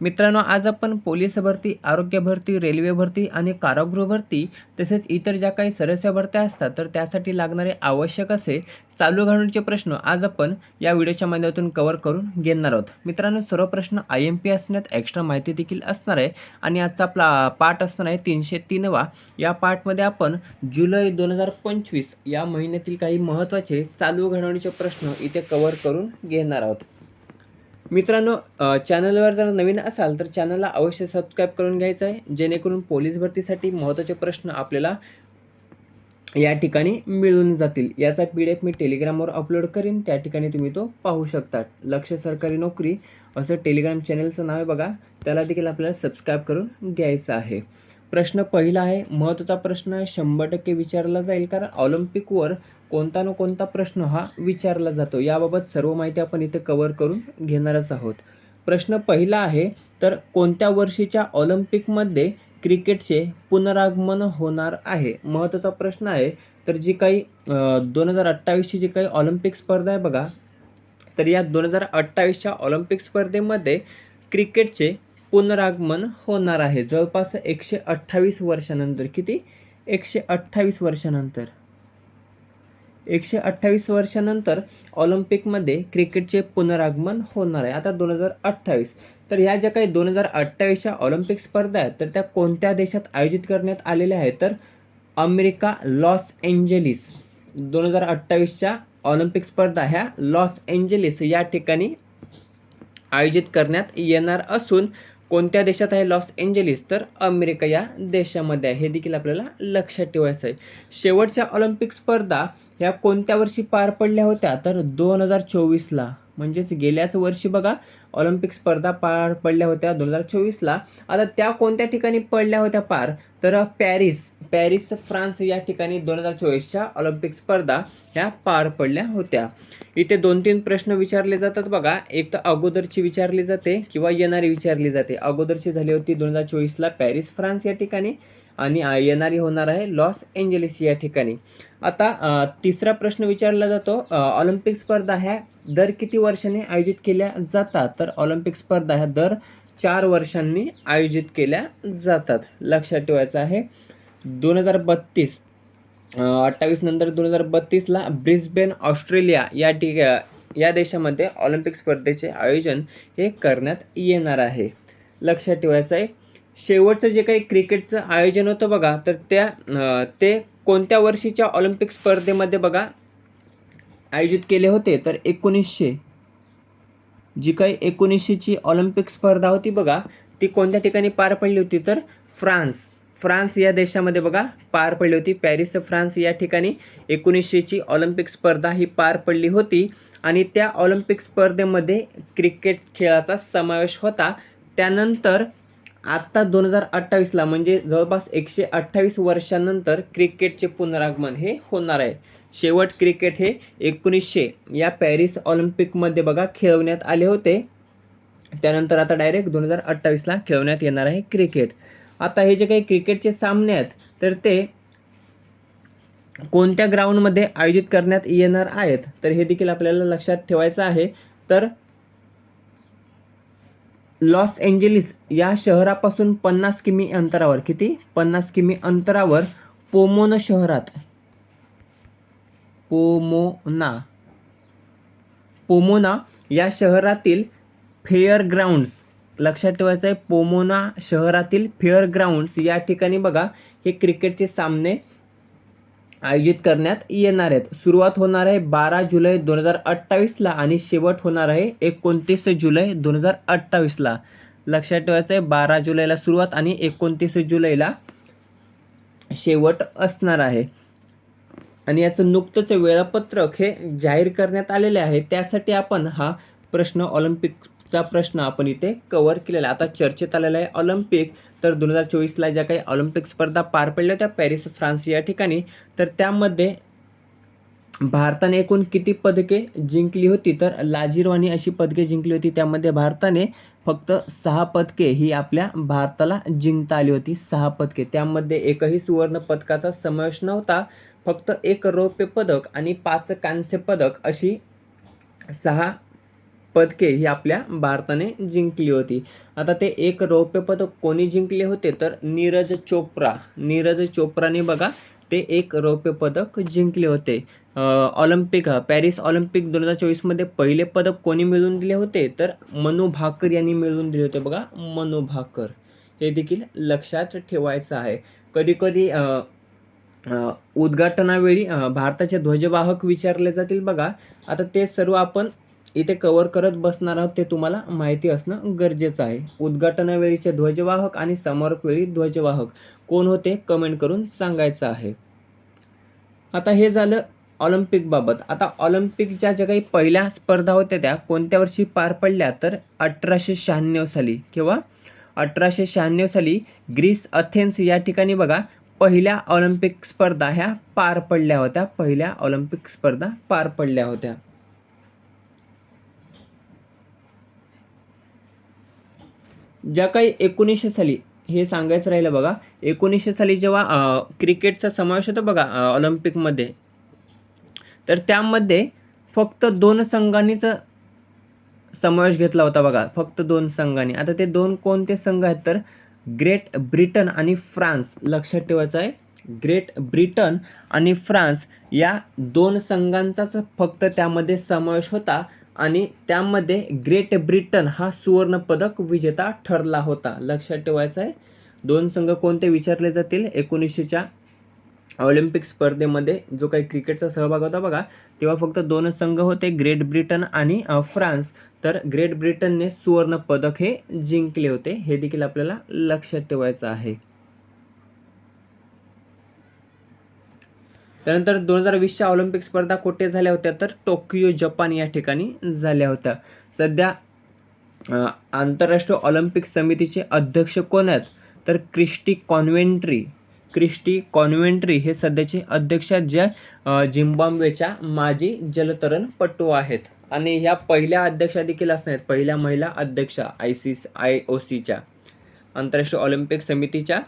मित्रांनो आज आपण पोलीस भरती आरोग्य भरती रेल्वे भरती आणि कारागृह भरती तसेच इतर ज्या काही सदस्य भरत्या असतात तर त्यासाठी लागणारे आवश्यक असे चालू घडवण्याचे प्रश्न आज आपण या व्हिडिओच्या माध्यमातून कव्हर करून घेणार आहोत. मित्रांनो सर्व प्रश्न आय एम पी असण्यात एक्स्ट्रा माहिती देखील असणार आहे आणि आजचा आपला पाठ असणार आहे तीनशे तीनवा. या पाठमध्ये आपण जुलै दोन हजार पंचवीस या महिन्यातील काही महत्त्वाचे चालू घडवण्याचे प्रश्न इथे कव्हर करून घेणार आहोत. मित्रांनो चॅनलवर जर नवीन असाल तर चॅनलला अवश्य सबस्क्राईब करून घ्यायचं आहे जेणेकरून पोलीस भरतीसाठी महत्त्वाचे प्रश्न आपल्याला या ठिकाणी मिळून जातील. याचा पी डी एफ मी टेलिग्रामवर अपलोड करीन त्या ठिकाणी तुम्ही तो पाहू शकता लक्ष सरकारी नोकरी असं टेलिग्राम चॅनलचं नाव आहे बघा त्याला देखील आपल्याला सबस्क्राईब करून घ्यायचं आहे. प्रश्न पहिला आहे महत्त्वाचा प्रश्न शंभर टक्के विचारला जाईल कारण ऑलिम्पिकवर कोणता ना कोणता प्रश्न हा विचारला जातो. याबाबत सर्व माहिती आपण इथे कव्हर करून घेणारच आहोत. प्रश्न पहिला आहे तर कोणत्या वर्षीच्या ऑलिम्पिकमध्ये क्रिकेटचे पुनरागमन होणार आहे? महत्त्वाचा प्रश्न आहे तर जी काही दोन हजार अठ्ठावीसची जी काही ऑलिम्पिक स्पर्धा आहे बघा तर या दोन हजार अठ्ठावीसच्या ऑलिम्पिक स्पर्धेमध्ये क्रिकेटचे पुनरागमन होणार आहे. जवळपास एकशे अठ्ठावीस वर्षानंतर किती? एकशे अठ्ठावीस वर्षानंतर. एकशे अठ्ठावीस वर्षानंतर ऑलिम्पिकमध्ये क्रिकेटचे पुनरागमन होणार आहे. आता दोन हजार अठ्ठावीस. तर ह्या ज्या काही दोन हजार अठ्ठावीसच्या ऑलिम्पिक स्पर्धा आहेत तर त्या कोणत्या देशात आयोजित करण्यात आलेल्या आहेत? तर अमेरिका लॉस एंजेलिस. दोन हजार अठ्ठावीसच्या ऑलिम्पिक स्पर्धा ह्या लॉस एंजेलिस या ठिकाणी आयोजित करण्यात येणार असून कोणत्या देशात आहे लॉस एंजेलिस? तर अमेरिका या देशामध्ये आहे. हे देखील आपल्याला लक्षात ठेवायचं आहे. शेवटच्या ऑलिम्पिक स्पर्धा ह्या कोणत्या वर्षी पार पडल्या होत्या? तर दोन हजार चोवीसला. म्हणजेच गेल्याच वर्षी बघा ऑलिम्पिक स्पर्धा पार पडल्या होत्या दोन हजार चोवीसला. आता त्या कोणत्या ठिकाणी पडल्या होत्या पार? तर पॅरिस पॅरिस फ्रान्स या ठिकाणी दोन हजार चोवीसच्या ऑलिम्पिक स्पर्धा ह्या पार पडल्या होत्या. इथे दोन तीन प्रश्न विचारले जातात बघा. एक तर अगोदरची विचारली जाते किंवा येणारी विचारली जाते. अगोदरची झाली होती दोन हजार चोवीसला पॅरिस फ्रान्स या ठिकाणी. आणि येणारी होणार आहे लॉस एंजलिस या ठिकाणी. आता तिसरा प्रश्न विचारला जातो ऑलिम्पिक स्पर्धा ह्या दर किती वर्षांनी आयोजित केल्या जातात? तर ऑलिम्पिक स्पर्धा ह्या दर चार वर्षांनी आयोजित केल्या जातात. लक्षात ठेवायचं आहे दोन हजार बत्तीस अठ्ठावीस नंतर दोन हजार बत्तीसला ब्रिस्बेन ऑस्ट्रेलिया या ठिका या देशामध्ये ऑलिम्पिक स्पर्धेचे आयोजन हे करण्यात येणार आहे. लक्षात ठेवायचं आहे शेवटचं जे काही क्रिकेटचं आयोजन होतं बघा तर त्या ते कोणत्या वर्षीच्या ऑलिम्पिक स्पर्धेमध्ये बघा आयोजित केले होते? तर एकोणीसशे जी काही एकोणीसशेची ऑलिम्पिक स्पर्धा होती बघा ती कोणत्या ठिकाणी पार पडली होती? तर फ्रान्स फ्रान्स या देशामध्ये बघा पार पडली होती. पॅरिस फ्रान्स या ठिकाणी एकोणीसशेची ऑलिम्पिक स्पर्धा ही पार पडली होती आणि त्या ऑलिम्पिक स्पर्धेमध्ये क्रिकेट खेळाचा समावेश होता. त्यानंतर आत्ता दोन हजार अठ्ठावीसला म्हणजे जवळपास एकशे अठ्ठावीस वर्षानंतर क्रिकेटचे पुनरागमन हे होणार आहे. शेवट क्रिकेट हे एकोणीसशे या पॅरिस ऑलिम्पिकमध्ये बघा खेळवण्यात आले होते. त्यानंतर आता डायरेक्ट दोन हजार अठ्ठावीसला खेळवण्यात येणार आहे क्रिकेट. आता हे जे काही क्रिकेटचे सामने आहेत तर ते कोणत्या ग्राउंडमध्ये आयोजित करण्यात येणार आहेत? तर हे देखील आपल्याला लक्षात ठेवायचं आहे. तर लॉस एंजेलिस या शहरापासून पन्नास किमी अंतरावर किती? पन्नास किमी अंतरावर पोमोना शहरात. पोमोना. पोमोना या शहरातील फेअर ग्राउंड्स. लक्षात ठेवायचं आहे पोमोना शहरातील फेअर ग्राउंड्स या ठिकाणी बघा हे क्रिकेटचे सामने आयोजित करण्यात येणार आहेत. सुरुवात होणार आहे बारा जुलै दोन हजार अठ्ठावीसला आणि शेवट होणार आहे एकोणतीस जुलै दोन हजार अठ्ठावीसला. लक्षात ठेवायचं आहे बारा जुलैला सुरुवात आणि एकोणतीस जुलैला शेवट असणार आहे. आणि याचं नुकतंच वेळापत्रक हे जाहीर करण्यात आलेले आहे. त्यासाठी आपण हा प्रश्न ऑलिम्पिकचा प्रश्न आपण इथे कवर केलेला आहे. आता चर्चेत आलेला आहे ऑलिम्पिक तर दोन हजार चोवीसला ज्या काही ऑलिम्पिक स्पर्धा पार पडल्या होत्या पॅरिस फ्रान्स या ठिकाणी तर त्यामध्ये भारताने एकूण किती पदके जिंकली होती? तर लाजीरवाणी अशी पदके जिंकली होती. त्यामध्ये भारताने फक्त सहा पदके ही आपल्या भारताला जिंकता आली होती. सहा पदके. त्यामध्ये एकही सुवर्ण पदकाचा समावेश नव्हता. फक्त एक रौप्य पदक आणि पाच कांस्य पदक अशी सहा पदके ही आपल्या भारताने जिंकली होती. आता ते एक रौप्य पदक कोणी जिंकले होते? तर नीरज चोप्रा. नीरज चोप्राने बघा ते एक रौप्य पदक जिंकले होते. ऑलिम्पिक पॅरिस ऑलिम्पिक दोन हजार चोवीसमध्ये पहिले पदक कोणी मिळवून दिले होते? तर मनू भाकर यांनी मिळवून दिले होते बघा मनू भाकर. हे देखील लक्षात ठेवायचं आहे. कधीकधी उद्घाटनावेळी भारताचे ध्वजवाहक विचारले जातील बघा. आता ते सर्व आपण इथे कवर करत बसणार आहोत ते तुम्हाला माहिती असणं गरजेचं आहे. उद्घाटनावेळीचे ध्वजवाहक आणि समारोपवेळी ध्वजवाहक कोण होते कमेंट करून सांगायचं आहे. आता हे झालं ऑलिम्पिकबाबत आता ऑलिम्पिकच्या ज्या काही पहिल्या स्पर्धा होत्या त्या कोणत्या वर्षी पार पडल्या तर अठराशे शहाण्णव साली किंवा अठराशे शहाण्णव साली ग्रीस अथेन्स या ठिकाणी बघा पहिल्या ऑलिम्पिक स्पर्धा ह्या पार पडल्या होत्या. पहिल्या ऑलिम्पिक स्पर्धा पार पडल्या होत्या. ज्या काही एकोणीसशे साली हे सांगायचं राहिलं बघा एकोणीसशे साली जेव्हा क्रिकेटचा समावेश होता बघा ऑलिम्पिकमध्ये तर त्यामध्ये फक्त दोन संघांनीच समावेश घेतला होता बघा फक्त दोन संघांनी. आता ते दोन कोणते संघ आहेत तर ग्रेट ब्रिटन आणि फ्रान्स लक्षात ठेवायचं आहे. ग्रेट ब्रिटन आणि फ्रान्स या दोन संघांचाच फक्त त्यामध्ये समावेश होता. आणि त्यामध्ये ग्रेट ब्रिटन हा सुवर्णपदक विजेता ठरला होता. लक्षात ठेवायचं आहे दोन संघ कोणते विचारले जातील? एकोणीसशेच्या ऑलिम्पिक स्पर्धेमध्ये जो काही क्रिकेटचा सहभाग होता बघा तेव्हा फक्त दोन संघ होते ग्रेट ब्रिटन आणि फ्रान्स. तर ग्रेट ब्रिटनने सुवर्णपदक हे जिंकले होते. हे देखील आपल्याला लक्षात ठेवायचं आहे. त्यानंतर दोन हजार वीसच्या ऑलिम्पिक स्पर्धा कुठे झाल्या होत्या तर टोकियो जपान या ठिकाणी झाल्या होत्या. सध्या आंतरराष्ट्रीय ऑलिम्पिक समितीचे अध्यक्ष कोण आहेत? तर क्रिस्टी कॉन्व्हेंट्री क्रिस्टी कॉन्व्हेंट्री हे सध्याचे अध्यक्ष आहेत जे झिम्बाब्वेच्या माजी जलतरणपटू आहेत. आणि ह्या पहिल्या अध्यक्षा देखील असणार आहेत पहिल्या महिला अध्यक्षा आय सी आय ओ सीच्या आंतरराष्ट्रीय ऑलिम्पिक समितीच्या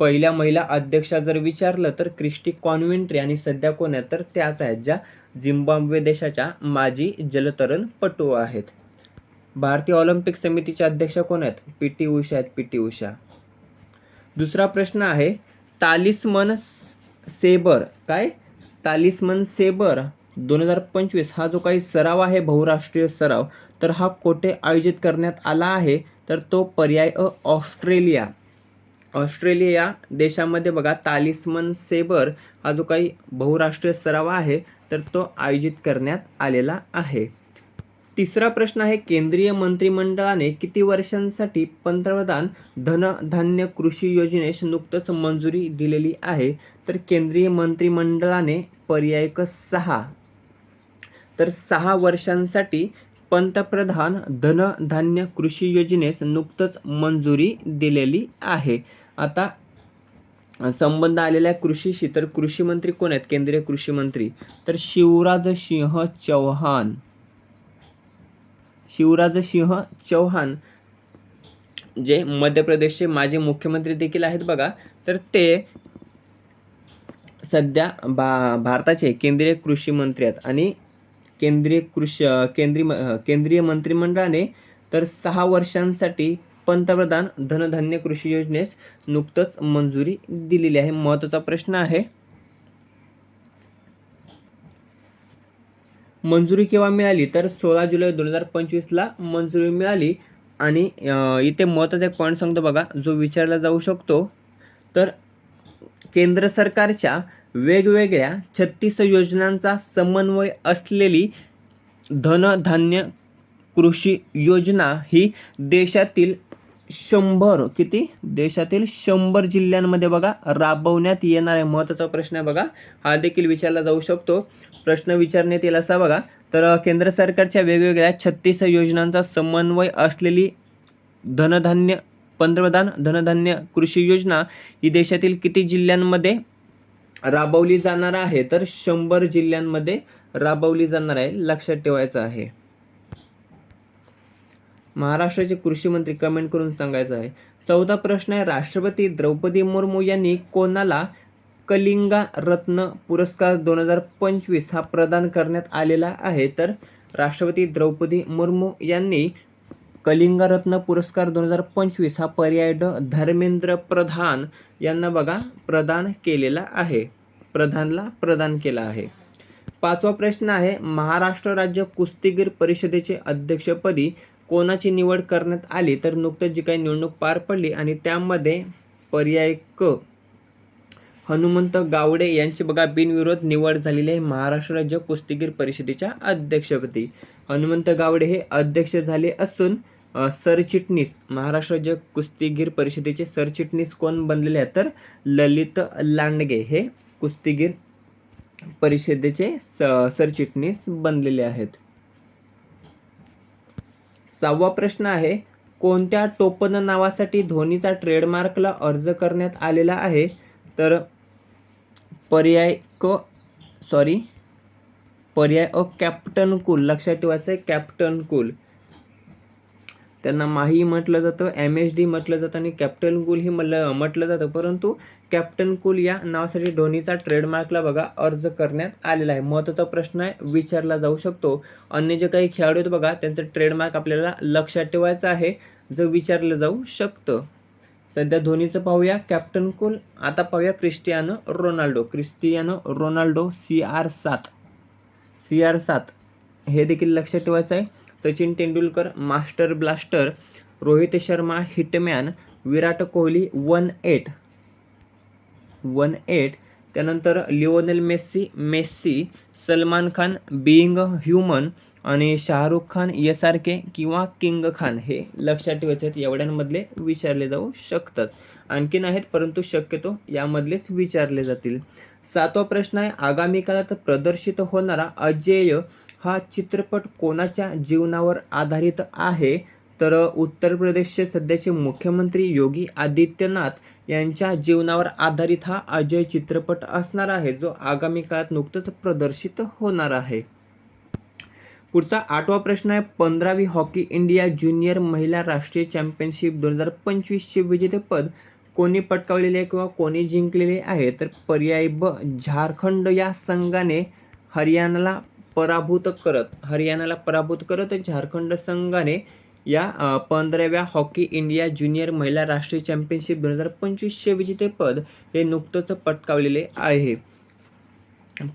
पहिल्या महिला अध्यक्षा जर विचारलं तर क्रिस्टी कॉन्व्हेंट्री आणि सध्या कोण आहेत? तर त्याच आहेत ज्या झिम्बाब्वे देशाच्या माजी जलतरणपटू आहेत. भारतीय ऑलिम्पिक समितीच्या अध्यक्षा कोण आहेत? पी टी उषा आहेत पी टी उषा. दुसरा प्रश्न आहे तालिस्मन सेबर काय? तालिस्मन सेबर दोन हजार पंचवीस हा जो काही सराव आहे बहुराष्ट्रीय सराव तर हा कोठे आयोजित करण्यात आला आहे? तर तो पर्याय अ ऑस्ट्रेलिया. ऑस्ट्रेलिया या देशामध्ये बघा तालिस्मन सेबर हा जो काही बहुराष्ट्रीय सराव आहे तर तो आयोजित करण्यात आलेला आहे. तिसरा प्रश्न आहे केंद्रीय मंत्रिमंडळाने किती वर्षांसाठी पंतप्रधान धनधान्य कृषी योजनेस नुकतंच मंजुरी दिलेली आहे? तर केंद्रीय मंत्रिमंडळाने पर्याय क सहा. तर सहा वर्षांसाठी पंतप्रधान धनधान्य कृषी योजनेस नुकतंच मंजुरी दिलेली आहे. आता संबंध आलेल्या कृषीशी तर कृषी मंत्री कोण आहेत? केंद्रीय कृषी मंत्री. तर शिवराज सिंह चौहान. शिवराज सिंह चौहान जे मध्य प्रदेशचे माजी मुख्यमंत्री देखील आहेत बघा. तर ते सध्या भा भारताचे केंद्रीय कृषी मंत्री आहेत. आणि केंद्रीय कृषी केंद्रीय म- केंद्रीय मंत्रिमंडळाने तर सहा वर्षांसाठी पंतप्रधान धनधान्य कृषी योजनेस नुकतंच मंजुरी दिलेली आहे. महत्त्वाचा प्रश्न आहे मंजुरी केव्हा मिळाली? तर सोळा जुलै दोन हजार पंचवीसला मंजुरी मिळाली आणि इथे महत्त्वाचा एक पॉईंट सांगतो बघा जो विचारला जाऊ शकतो तर केंद्र सरकारच्या वेगवेगळ्या छत्तीस योजनांचा समन्वय असलेली धनधान्य कृषी योजना ही देशातील शंभर किती? देशातील शंभर जिल्ह्यांमध्ये बघा राबवण्यात येणार आहे. महत्त्वाचा प्रश्न आहे बघा. हा देखील विचारला जाऊ शकतो. प्रश्न विचारण्यात येईल असा बघा. तर केंद्र सरकारच्या वेगवेगळ्या छत्तीस योजनांचा समन्वय असलेली धनधान्य पंतप्रधान धनधान्य कृषी योजना ही देशातील किती जिल्ह्यांमध्ये राबवली जाणार आहे तर शंभर जिल्ह्यांमध्ये राबवली जाणार आहे लक्षात ठेवायचं आहे. महाराष्ट्राचे कृषी मंत्री कमेंट करून सांगायचं आहे. चौदा प्रश्न आहे राष्ट्रपती द्रौपदी मुर्मू यांनी कोणाला कलिंगा रत्न पुरस्कार दोन हजार पंचवीस हा प्रदान करण्यात आलेला आहे? तर राष्ट्रपती द्रौपदी मुर्मू यांनी कलिंगरत्न पुरस्कार दोन हजार पंचवीस हा पर्याय ड धर्मेंद्र प्रधान यांना बघा प्रदान केलेला आहे. प्रधानला प्रदान केला आहे. पाचवा प्रश्न आहे महाराष्ट्र राज्य कुस्तीगीर परिषदेचे अध्यक्षपदी कोणाची निवड करण्यात आली? तर नुकतंच जी काही निवडणूक पार पडली आणि त्यामध्ये पर्याय क हनुमंत गावडे यांची बघा बिनविरोध निवड झालेली आहे महाराष्ट्र राज्य कुस्तीगीर परिषदेच्या अध्यक्षपदी. हनुमंत गावडे हे अध्यक्ष झाले असून सरचिटणीस महाराष्ट्र राज्य कुस्तीगीर परिषदेचे सरचिटणीस कोण बनलेले आहेत तर ललित लांडगे हे कुस्तीगीर परिषदेचे स सरचिटणीस बनलेले आहेत. सहावा प्रश्न आहे कोणत्या टोपन नावासाठी धोनीचा ट्रेडमार्कला अर्ज करण्यात आलेला आहे? तर पर्याय क सॉरी पर्याय अ कॅप्टन कूल लक्षात ठेवायचं आहे कॅप्टन कूल. त्यांना माही म्हटलं जातं एम एच डी म्हटलं जातं आणि कॅप्टन कुल ही म्हटलं म्हटलं जातं. परंतु कॅप्टन कूल या नावासाठी धोनीचा ट्रेडमार्कला बघा अर्ज करण्यात आलेला आहे. महत्त्वाचा प्रश्न आहे विचारला जाऊ शकतो. अन्य जे काही खेळाडू आहेत बघा त्यांचं ट्रेडमार्क आपल्याला लक्षात ठेवायचं आहे जर विचारलं जाऊ शकतं. सध्या धोनीचं पाहूया. कॅप्टन कुल आता पाहूया Cristiano Ronaldo. Cristiano Ronaldo C R सात. सी आर सात. हे देखील लक्षात ठेवायचं आहे. Sachin Tendulkar master blaster Rohit Sharma hitman Virat Kohli one eight. One eight. त्यानंतर Lionel Messi Messi Salman Khan being human आणि शाहरुख खान यासारखे किंवा किंग खान हे लक्षात ठेवायचे आहेत. एवढ्यांमधले विचारले जाऊ शकतात. आणखीन आहेत परंतु शक्यतो यामधलेच विचारले जातील. सातवा प्रश्न आहे आगामी काळात प्रदर्शित होणारा अजेय हा चित्रपट कोणाच्या जीवनावर आधारित आहे? तर उत्तर प्रदेशचे सध्याचे मुख्यमंत्री योगी आदित्यनाथ यांच्या जीवनावर आधारित हा अजय चित्रपट असणार आहे जो आगामी काळात नुकतंच प्रदर्शित होणार आहे. पुढचा आठवा प्रश्न आहे पंधरावी हॉकी इंडिया ज्युनियर महिला राष्ट्रीय चॅम्पियनशिप दोन हजार पंचवीसचे विजेतेपद कोणी पटकावलेले आहे किंवा कोणी जिंकलेले आहे? तर पर्याय ब झारखंड. या संघाने हरियाणाला पराभूत करत हरियाणाला पराभूत करत झारखंड संघाने या पंधराव्या हॉकी इंडिया ज्युनियर महिला राष्ट्रीय चॅम्पियनशिप दोन हजार पंचवीसचे विजेतेपद हे नुकतंच पटकावलेले आहे.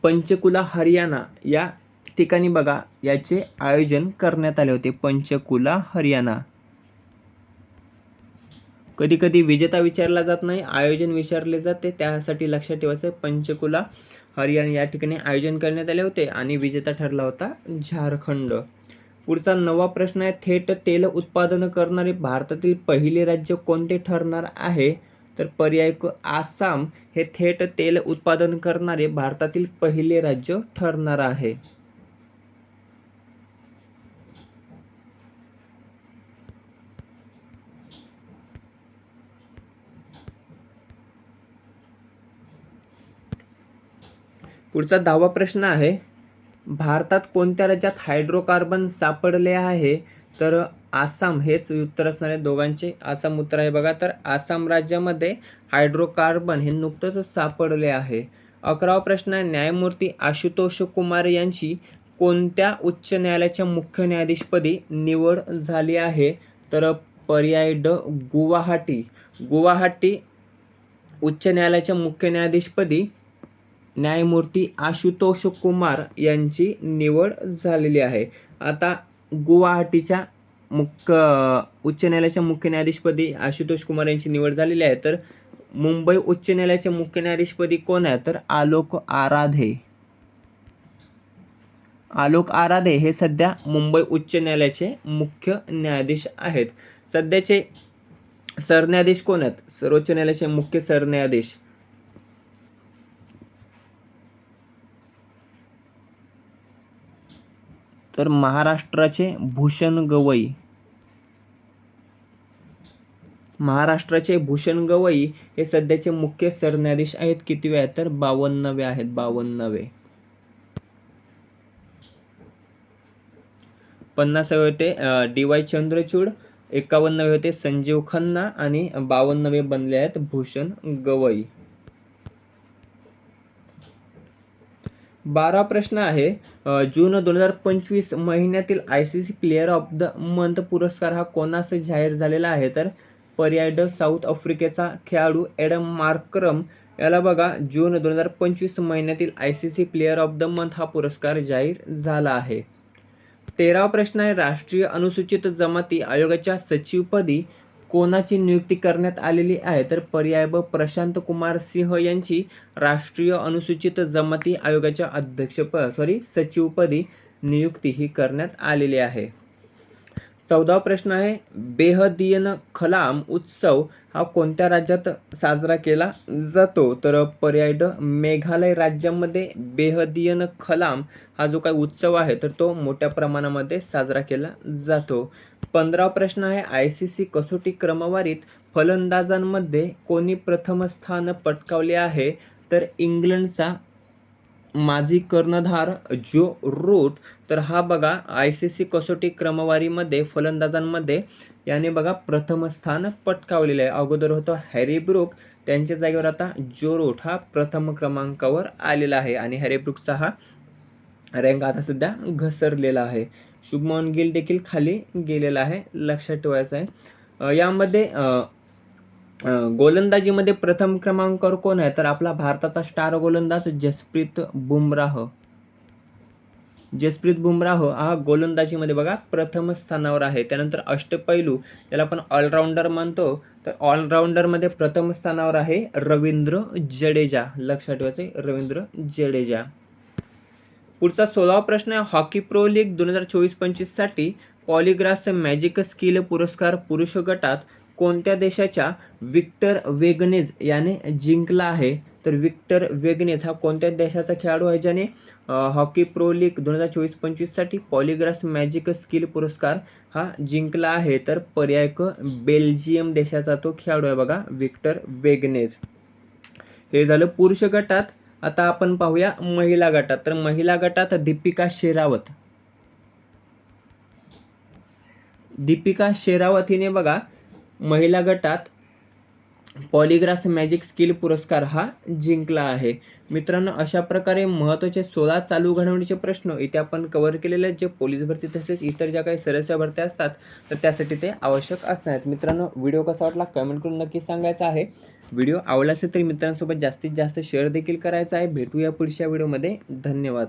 पंचकुला हरियाणा या ठिकाणी बघा याचे आयोजन करण्यात आले होते पंचकुला हरियाणा. कधी कधी विजेता विचारला जात नाही आयोजन विचारले जाते त्यासाठी लक्षात ठेवायचं आहे, पंचकुला हरियाणा या ठिकाणी आयोजन करण्यात आले होते आणि विजेता ठरला होता झारखंड. पुढचा नवा प्रश्न आहे थेट तेल उत्पादन करणारे भारतातील पहिले राज्य कोणते ठरणार आहे? तर पर्याय आसाम हे थेट तेल उत्पादन करणारे भारतातील पहिले राज्य ठरणार आहे. पुढचा दहावा प्रश्न आहे भारतात कोणत्या राज्यात हायड्रोकार्बन सापडले आहे? तर आसाम हेच उत्तर असणार आहे दोघांचे. आसाम उत्तर आहे बघा तर आसाम राज्यामध्ये हायड्रोकार्बन हे नुकतंच सापडले आहे. अकरावा प्रश्न आहे न्यायमूर्ती आशुतोष कुमार यांची कोणत्या उच्च न्यायालयाच्या मुख्य न्यायाधीशपदी निवड झाली आहे? तर पर्याय ड गुवाहाटी. गुवाहाटी उच्च न्यायालयाच्या मुख्य न्यायाधीशपदी न्यायमूर्ती आशुतोष कुमार यांची निवड झालेली आहे. आता गुवाहाटीच्या मुख्य उच्च न्यायालयाच्या मुख्य न्यायाधीशपदी आशुतोष कुमार यांची निवड झालेली आहे. तर मुंबई उच्च न्यायालयाच्या मुख्य न्यायाधीशपदी कोण आहे? तर आलोक आराधे. आलोक आराधे हे सध्या मुंबई उच्च न्यायालयाचे मुख्य न्यायाधीश आहेत. सध्याचे सरन्यायाधीश कोण आहेत? सर्वोच्च न्यायालयाचे मुख्य सरन्यायाधीश तर महाराष्ट्राचे भूषण गवई. महाराष्ट्राचे भूषण गवई हे सध्याचे मुख्य सरन्यायाधीश आहेत. कितवे आहेत? तर बावन्नवे आहेत. बावन्नवे. पन्नासावे होते डी वाय चंद्रचूड. एकावन्नवे होते संजीव खन्ना. आणि बावन्नवे बनले आहेत भूषण गवई. बारा प्रश्न आहे. जून दोन हजार पंचवीस महिन्यातील I C C player of the month पुरस्कार हा कोणास जाहीर झालेला आहे? तर पर्याय ड साऊथ आफ्रिकेचा खेळाडू एडम मार्क्रम. याला बघा जून दोन हजार पंचवीस महिन्यातील I C C player of the month हा पुरस्कार जाहीर झाला आहे. तेरावा प्रश्न आहे राष्ट्रीय अनुसूचित जमाती आयोगाच्या सचिवपदी कोणाची नियुक्ती करण्यात आलेली आहे? तर पर्याय ब प्रशांत कुमार सिंह यांची राष्ट्रीय अनुसूचित जमाती आयोगाच्या अध्यक्षप सॉरी सचिवपदी नियुक्ती ही करण्यात आलेली आहे. चौदावा प्रश्न आहे बेहदियन खलाम उत्सव हा कोणत्या राज्यात साजरा केला जातो? तर पर्याय ड मेघालय राज्यामध्ये बेहदियन खलाम हा जो काही उत्सव आहे तर तो मोठ्या प्रमाणामध्ये साजरा केला जातो. पंधरा प्रश्न आहे. आय सी सी कसोटी क्रमवारीत फलंदाजांमध्ये कोणी प्रथम स्थान पटकावले आहे? तर इंग्लंडचा माजी कर्णधार जो रूट तर हा बघा आय सी सी कसोटी क्रमवारीमध्ये फलंदाजांमध्ये याने बघा प्रथम स्थान पटकावलेलं आहे. अगोदर होतं हॅरी ब्रुक त्यांच्या जागेवर आता जो रूट हा प्रथम क्रमांकावर आलेला आहे. आणि हॅरी ब्रुकचा हा रँक आता सध्या घसरलेला आहे. शुभमन गिल देखील खाली गेलेला आहे लक्षात ठेवायचं आहे. यामध्ये गोलंदाजीमध्ये प्रथम क्रमांकावर कोण आहे? तर आपला भारताचा स्टार गोलंदाज जसप्रीत बुमराह. जसप्रीत बुमराह हा गोलंदाजीमध्ये बघा प्रथम स्थानावर आहे. त्यानंतर अष्टपैलू त्याला आपण ऑलराऊंडर म्हणतो तर ऑलराऊंडरमध्ये प्रथम स्थानावर आहे रवींद्र जडेजा. लक्षात ठेवायचं आहे, रवींद्र जडेजा. पुढचा सोळावा प्रश्न आहे हॉकी प्रो लीग दोन हजार चोवीस पंचवीससाठी पॉलिग्रास मॅजिक स्किल पुरस्कार पुरुष गटात कोणत्या देशाच्या विक्टर वेगनेज याने जिंकला आहे? तर विक्टर वेगनेज हा कोणत्या देशाचा खेळाडू आहे ज्याने हॉकी प्रो लीग दोन हजार चोवीस पंचवीससाठी पॉलिग्रास मॅजिक स्किल पुरस्कार हा जिंकला आहे? तर पर्याय क बेल्जियम देशाचा तो खेळाडू आहे बघा विक्टर वेगनेज हे झालं पुरुष गटात. आता आपण पाहूया महिला गटात. तर महिला गटात दीपिका शेरावत. दीपिका शेरावत हिने बघा महिला गटात पॉलिग्रास मॅजिक स्किल पुरस्कार हा जिंकला आहे. मित्रांनो अशा प्रकारे महत्त्वाचे सोळा चालू घडवण्याचे प्रश्न इथे आपण कव्हर केलेले आहेत. जे पोलीस भरती तसेच इतर ज्या काही सरस्या भरत्या असतात तर त्यासाठी ते आवश्यक असणार आहेत. मित्रांनो व्हिडिओ कसा वाटला कमेंट करून नक्की सांगायचा आहे. व्हिडिओ आवडला असेल तरी मित्रांसोबत जास्तीत जास्त शेअर देखील करायचा आहे. भेटूया पुढच्या व्हिडिओमध्ये धन्यवाद.